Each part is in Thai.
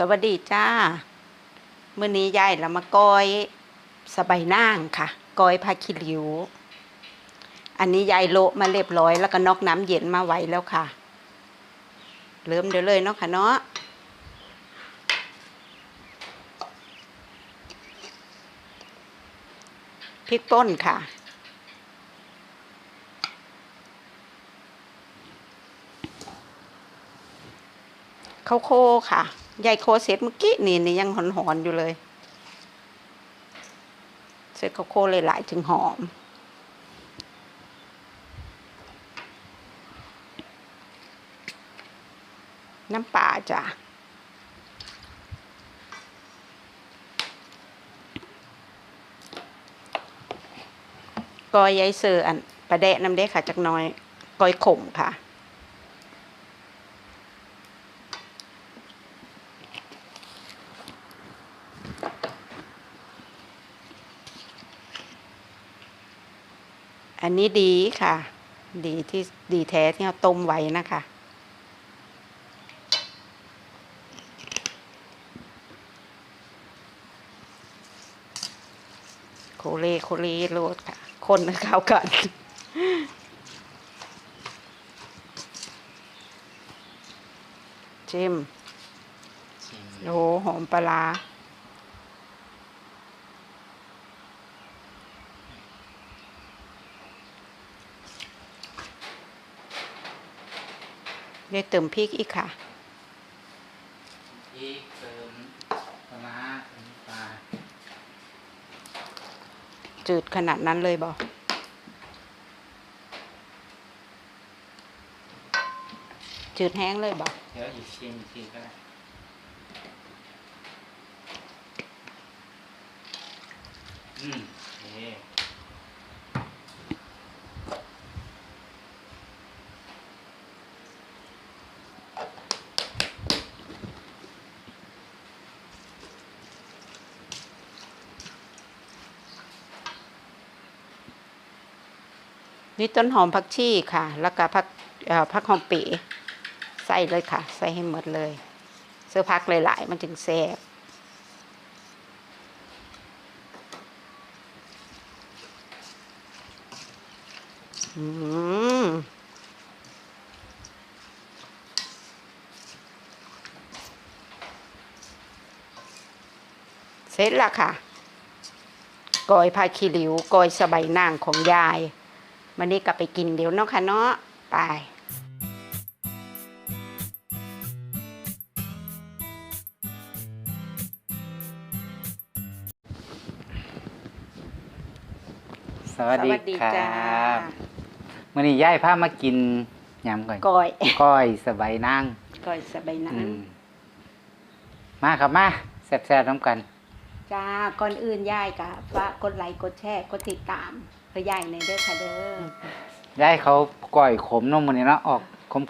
สวัสดีจ้า มื้อนี้ยายเรามาก้อยสบายนางค่ะก้อยผ้าขี้ริ้ว อันนี้ยายโละมาเรียบร้อย แล้วก็นอกน้ำเย็นมาไว้แล้วค่ะ เริ่มเดี๋ยวเลยเนาะค่ะเนาะพริกป่นค่ะข้าวโคค่ะ ยายโคเสร็จเมื่อกี้นี่นี่ยังหอนหอนอยู่เลย เสร็จข้าวโคเลยหลายถึงหอม น้ำปลาจ้ะกอยยายเสืออันประแดะน้ำเด็กค่ะจักน้อยกอยขมค่ะ อันนี้ดีค่ะ ดีที่ดีแท้ที่เราต้มไว้นะคะโคเลโคเลโรดค่ะ คนให้เข้ากันชิมชิมโอ้โหหอมปลา ได้เติมพริกอีกค่ะพริกเติมปลาร้าเติมปลาจืดขนาดนั้นเลยบอจืดแห้งเลยบอเดี๋ยวอีกชิมอีกทีก็ได้อืมโอเค นี่ต้นหอมผักชีค่ะ แล้วก็ผักผักหอมปีใส่เลยค่ะ ใส่ให้หมดเลย เสื้อพักหลายๆมันจึงแซ่บอืมเสร็จแล้วค่ะกอยพาคีริ้วกอยสบายนางของยาย มันนี้กลับไปกินเดี๋ยวเนาะค่ะเนาะไปสวัสดีสวัสดีครัจ้าบมื่อนี้ย่ายพามากินยำก่อนกอยก้อยสบายนั่งกอยสบายนาอืงมมาครับมาแซ่บๆน้ำกัน จ้าก่อนอื่นยายกะฝากกดไลค์กดแชร์กดติดตามเพื่ อยายในอยเด้อค่ะเด้อย่ายเขาก้อยขมเน้องมันนี้เนาะออก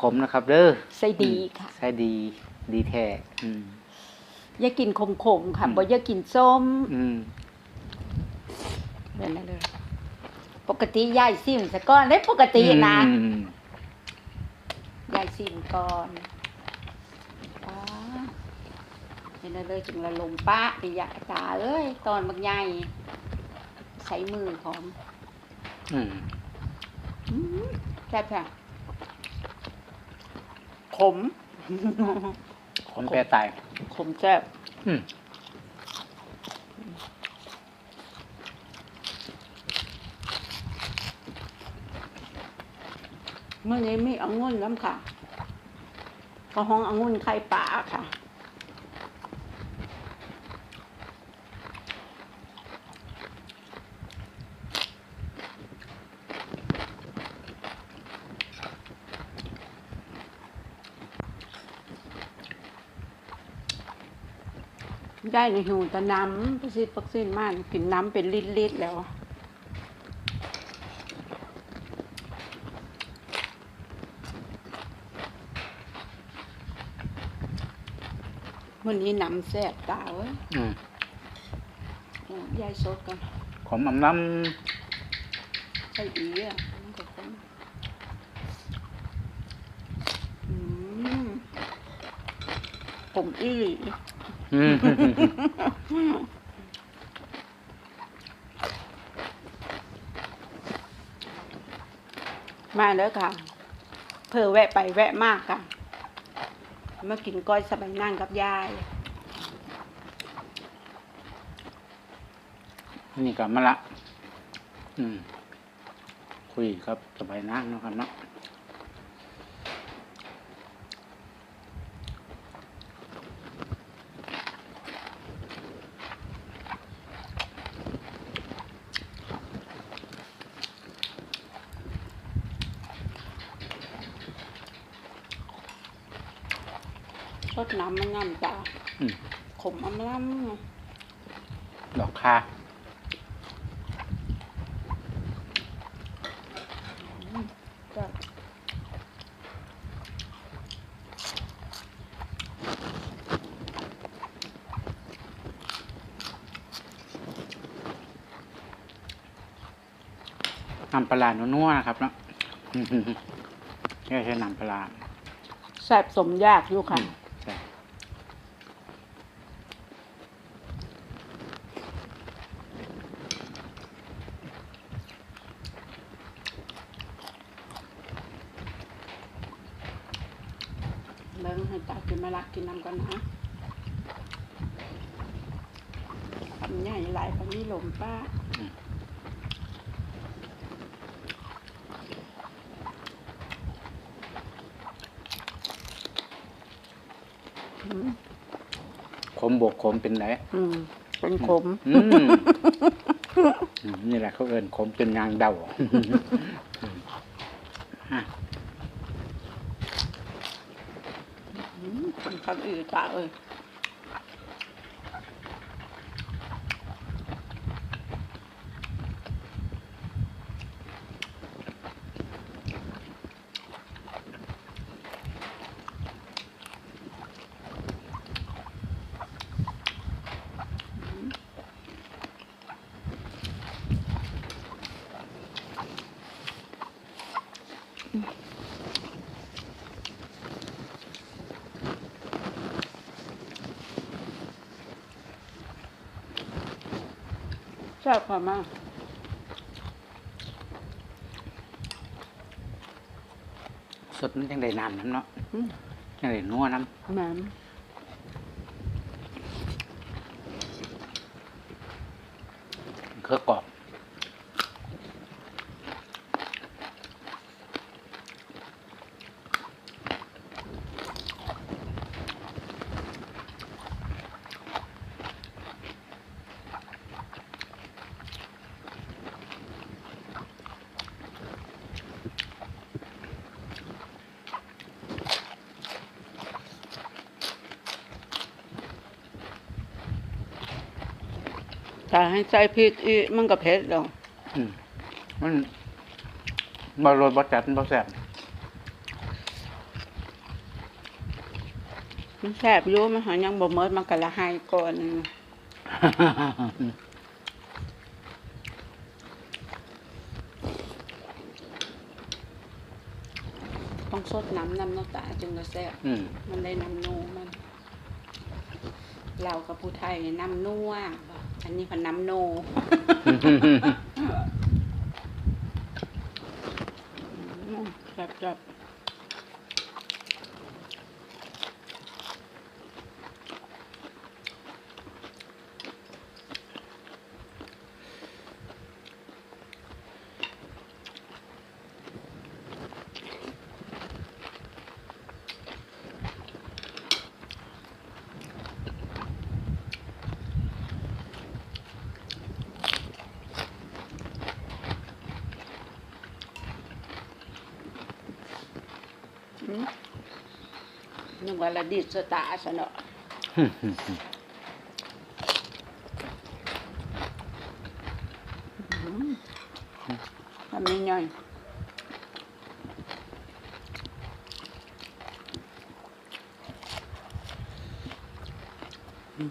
ขมๆนะครับ เด้อใส่ดีค่ะใช่ดีดีแท้อืมอย่ากินขมๆค่ะอืมบ่อย่ากินส้มอืมเดี๋ยวนะเด้อปกติยายซิมซะก่อนได้ปกตินะอืมยายซิมก่อนป้าเห็นแล้วเลยจึงละลมป้าปิยะตาเอ้ยตอนบักใหญ่ใช้มือของ อืมอืมแซ่บค่ะขม คนแปรตาย ขมแซ่บอืมเมื่อนี้มีองุ่นน้ำค่ะก็ห้ององุ่นไข่ป่าค่ะ ได้ในหูแต่น้ำประสิทธิ์ปักสิ้นมากกินน้ำเป็นลิตรๆแล้ววันนี้น้ำแซ่บตาเว้ยอืมอะยายสดกันขมอำน้ใส่อีอะมันก็คนอืมผมอีหลีำอื มาเด้อค่ะ เพอแวะไปแวะมากค่ะ มากินก้อยสบายนั่งกับยาย นี่ก็มาละ อืม คุยครับสบายนั่งนะครับเนาะ รสน้ำมันง่ำจ้า อืม ข มอำล้ดอกคาำจ้ะน้ำปลาร้านัวๆนะครับเนาะแค่ใช้น้ำปลาร้าแซ่บสมยากอยู่ค่ะ เบิ้งให้ตากินมาลักกินน้ำกันนะทำใหญ่หลายพันนี้ลมป้าอืมขมบวกขมเป็นไรอืมเป็นขม อืมอืมนี่แหละเขาเอินขมจนยางเดาอะ อืมเป็นคำอื่นตาเอ้ย ชอบความมากสดมันยังได้น้ำน้ำเนาะอืมยังได้นัวน้แหม่ำเครือกรอบ ถ้าให้ใส่พริกอีกมันก็เผ็ดดอกอืมมันบรสบจัดมันบแซ่บมันแซ่บอยู่มันหายังบ่เมิดมันก็ละหายก่อนต้องสดน้ำน้ำน้ำตาจึงจะแซ่บอืมมันได้น้ำนูมันเรากับผู้ไทยน้ำนัว อันนี้พันน้ำโนอืมจับจับ มาลดิสตาสนะทำยังไงอื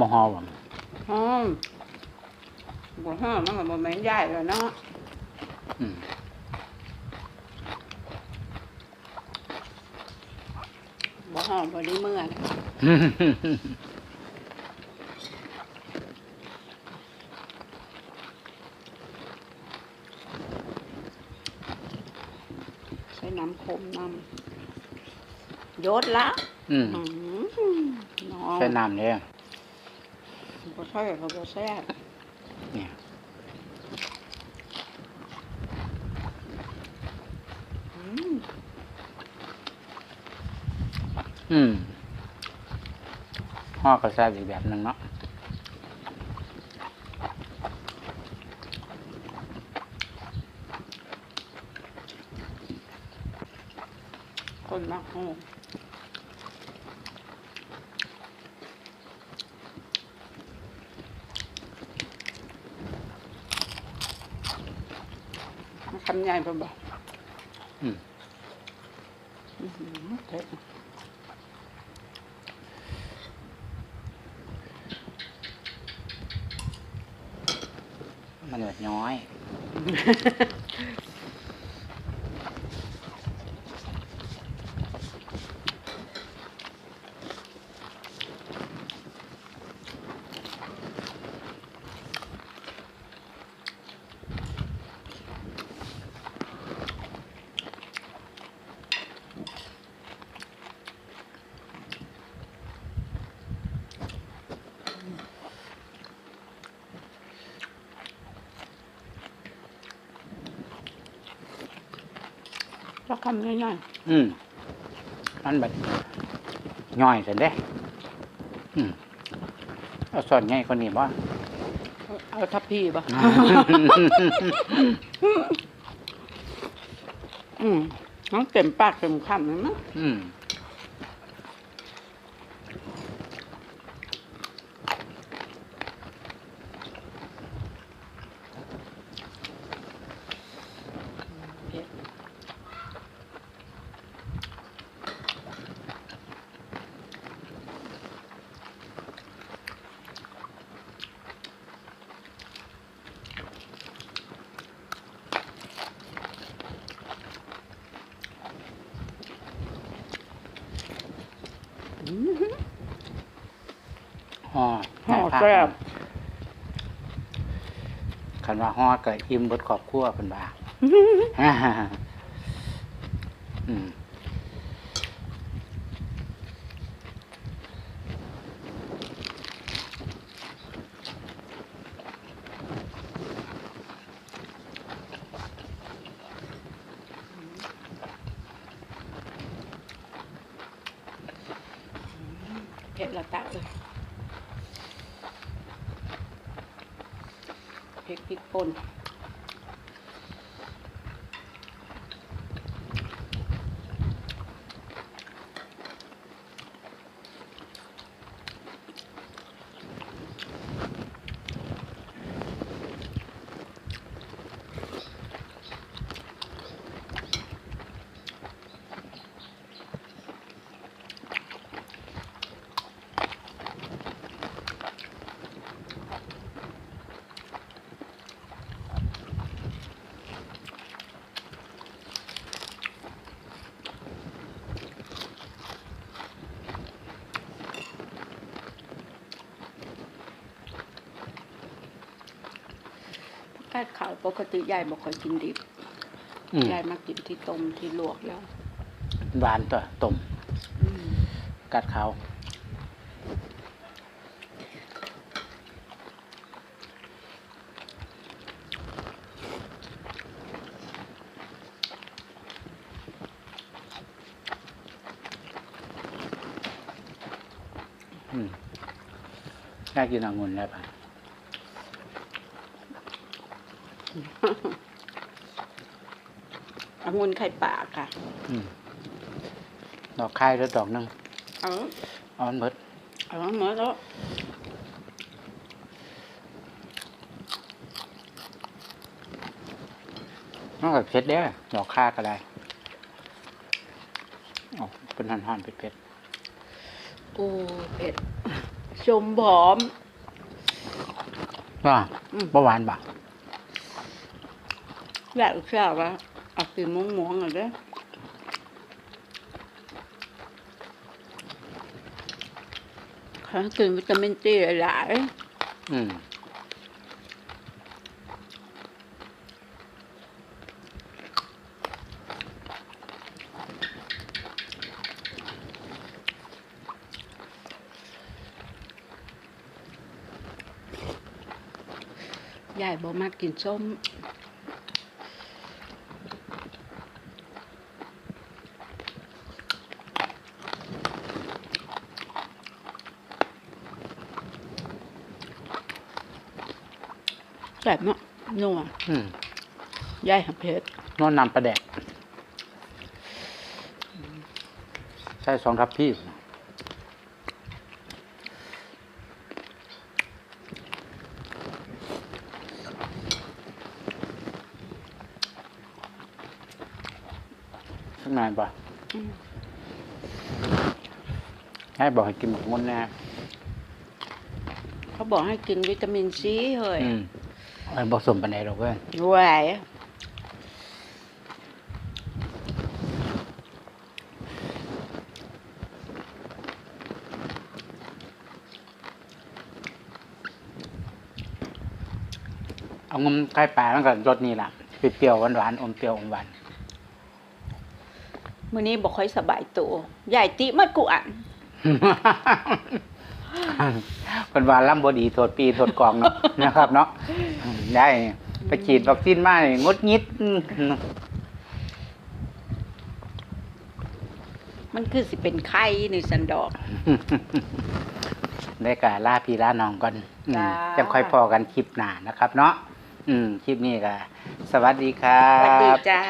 บ่ฮอบ่หอมบ่หอมมันก็บ่แม่นใหญ่แล้วเนาะอืมบ่หอมบ่ได้เมื่อนะใส่น้ำขมน้ำยศละอืม อืมน้อง ใส่น้ำเนี่ย บ่ใช่ก็บ่แซ่บเนี่ยอืมอืมห่อก็แซ่บอีกแบบหนึ่งเนาะคนมักหอมมันคำใหญ่บ่บ่ อืม อื้อหือเผ็ด หนวดน้อย คำน้อยอืมมันแบบย่อยเสร็จเด้ อืมเอาสอนง่ายกว่านี้บ่ ๆเอาทับพี่บ่อืมน้องเต็มปากเต็มคำเลยมั้งอืม แม่แซ่บคันว่าห่อก็อิ่มเบดครอบครัวเพิ่นว่าอืมาดขาวปกติยายบอกคอยกินดิบอืมยายมากินที่ต้มที่ลวกแล้วหวานตัวต้มอืมกัดเขาวอืมแค่กินองุ่นแล้วป่ะ องุ่นไข่ปลาค่ะอืมดอกไข่แล้วดอกหนึงเอาเอ่อนเบิดเอาหมดแล้วนอกจากเผ็ดเด้อดอกค่าก็ได้อ๋อเป็นหันหันๆเผ็ดโอ้เผ็ดแชมผอมก็อืมเมื่อวานบ่ แบบแซ่บอะเอาสีม่วงม่วงๆอะเด้อเขากินวิตามินซีหลายอืมยายบอกมากินส้ม ซ่บมากนัวอืมยายหับเพชรนอนนำประแดกใช่สองทับพี่สักหน่อยป่ะอืมให้บอกให้กินหมกมุ่นแน่เขาบอกให้กินวิตามินซีเฮ้ยอื มเอ้ยบอกสมปันไหนหรอกเว้ยไหวเอางมไข่ปลามันก็รสนี่ล่ะเปรี้ยวๆหวานๆอมเปรี้ยวอมหวานมื้อนี้บอกค่อยสบายตัวยายติมัดกูอ่าน เป็นว่าล่ำบดีโทษปีโทษกองเนาะนะครับเนาะอืมได้ไปฉีดวัคซีนมานี่งดงิดอืมมันคือสิเป็นไข้ในสันดอก ได้กาล่าพี่ล่าน้องก่อนอืมจ้า จะค่อยพอกันคลิปหน้านะครับ เนาะอืมคลิปนี้ก็สวัสดีครัสวัสดีบจ้า